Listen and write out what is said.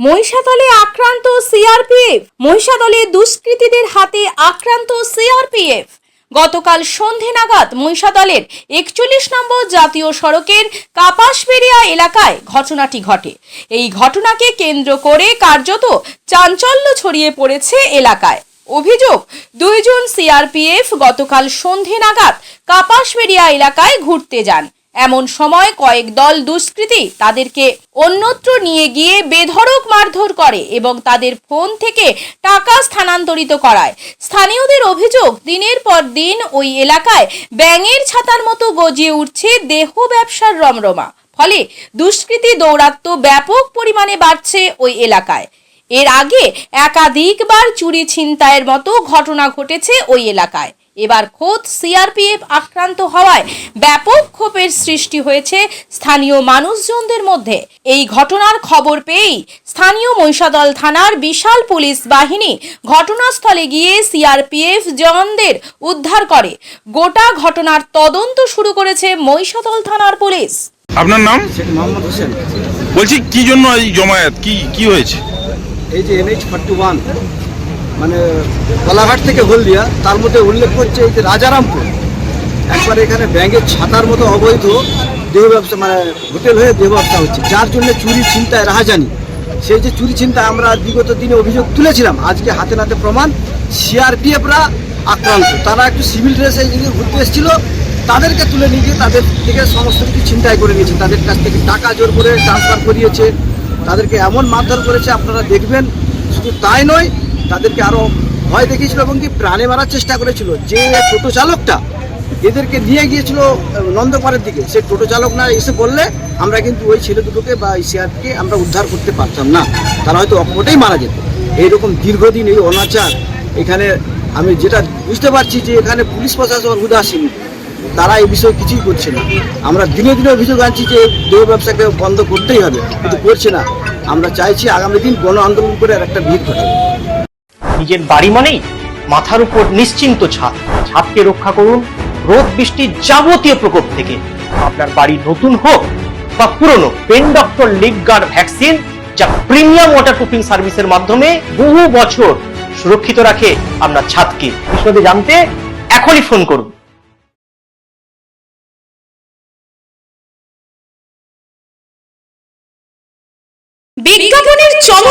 মহিষাদলে আক্রান্ত সিআরপিএফ। মহিষাদলে দুষ্কৃতীদের হাতে আক্রান্ত সিআরপিএফ। গতকাল সন্ধে নাগাদ মহিষাদলের একচল্লিশ নম্বর জাতীয় সড়কের কাপাসবেরিয়া এলাকায় ঘটনাটি ঘটে। এই ঘটনাকে কেন্দ্র করে কার্যত চাঞ্চল্য ছড়িয়ে পড়েছে এলাকায়। অভিযোগ, দুইজন সিআরপিএফ গতকাল সন্ধে নাগাদ কাপাসবেরিয়া এলাকায় ঘুরতে যান। এমন সময় কয়েক দল দুষ্কৃতী তাদেরকে অন্যত্র নিয়ে গিয়ে বেধড়ক মারধর করে এবং তাদের ফোন থেকে টাকা স্থানান্তরিত করায়। স্থানীয়দের অভিযোগ, দিনের পর দিন ওই এলাকায় ব্যাঙের ছাতার মতো গজিয়ে উঠছে দেহ ব্যবসার রমরমা। ফলে দুষ্কৃতী দৌরাত্ম্য ব্যাপক পরিমাণে বাড়ছে ওই এলাকায়। এর আগে একাধিকবার চুরি ছিনতাইয়ের মতো ঘটনা ঘটেছে ওই এলাকায়। এবার খোদ সিআরপিএফ আক্রান্ত হওয়ায় ব্যাপক ক্ষোভের সৃষ্টি হয়েছে স্থানীয় মানুষজনদের মধ্যে। এই ঘটনার খবর পেয়েই স্থানীয় মহিষাদল থানার বিশাল পুলিশ বাহিনী ঘটনাস্থলে গিয়ে সিআরপিএফ জওয়ানদের উদ্ধার করে। গোটা ঘটনার তদন্ত শুরু করেছে মহিষাদল থানার পুলিশ। আপনার নাম? মোহাম্মদ হোসেন। বলছি কি জন্য এই জমায়েত? কি কি হয়েছে? এই যে এনএইচ ফর্টি ওয়ান মানে কোলাঘাট থেকে হলদিয়া, তার মধ্যে উল্লেখ করছে এই যে রাজারামপুর। একবার এখানে ব্যাংকের ছাতার মতো অবৈধ দেহ ব্যবসা মানে হোটেল হয়ে দেহ ব্যবসা হচ্ছে। যার জন্য চুরি চিন্তায় রাহাজানি সেই যে চুরি চিন্তা আমরা বিগত দিনে অভিযোগ তুলেছিলাম। আজকে হাতে নাতে প্রমাণ, সিআরপিএফরা আক্রান্ত। তারা একটু সিভিল ড্রেসে এদিকে ঘুরতে এসেছিল। তাদেরকে তুলে নিয়ে গিয়ে তাদের থেকে সমস্ত কিছু চিন্তায় করে নিয়েছে। তাদের কাছ থেকে টাকা জোর করে ট্রান্সফার করিয়েছে। তাদেরকে এমন মারধর করেছে, আপনারা দেখবেন। শুধু তাই নয় তাদেরকে আরও ভয় দেখিয়েছিল এবং কি প্রাণে মারার চেষ্টা করেছিল। যে টোটো চালকটা এদেরকে নিয়ে গিয়েছিল নন্দপাড়ের দিকে। সে টোটো চালক না এসে বললে, আমরা কিন্তু ওই ছেলে দুটোকে বা ইসিআরকে আমরা উদ্ধার করতে পারতাম না। তারা হয়তো অকপটেই মারা যেত। এইরকম দীর্ঘদিন এই অনাচার এখানে আমি যেটা বুঝতে পারছি যে এখানে পুলিশ প্রশাসন উদাসীন। তারা এই বিষয়ে কিছুই করছে না। আমরা দিনে দিনে অভিযোগ আনছি যে দেহ ব্যবসাকে বন্ধ করতেই হবে, কিন্তু করছে না। আমরা চাইছি আগামী দিন গণ আন্দোলন করে একটা ভিড় ঘটাবে। নিজের বাড়ি মানেই মাথার উপর নিশ্চিন্ত ছাদ। ছাদকে রক্ষা করুন রোদ বৃষ্টির যাবতীয় প্রকোপ থেকে। আপনার বাড়ি নতুন হোক বা পুরনো, pen doctor leak guard vaccine, যা প্রিমিয়াম ওয়াটারপ্রুফিং সার্ভিসের মাধ্যমে বহু বছর সুরক্ষিত রাখে আপনার ছাদকে। বিশদে জানতে এখনই ফোন করুন। বিজ্ঞাপনের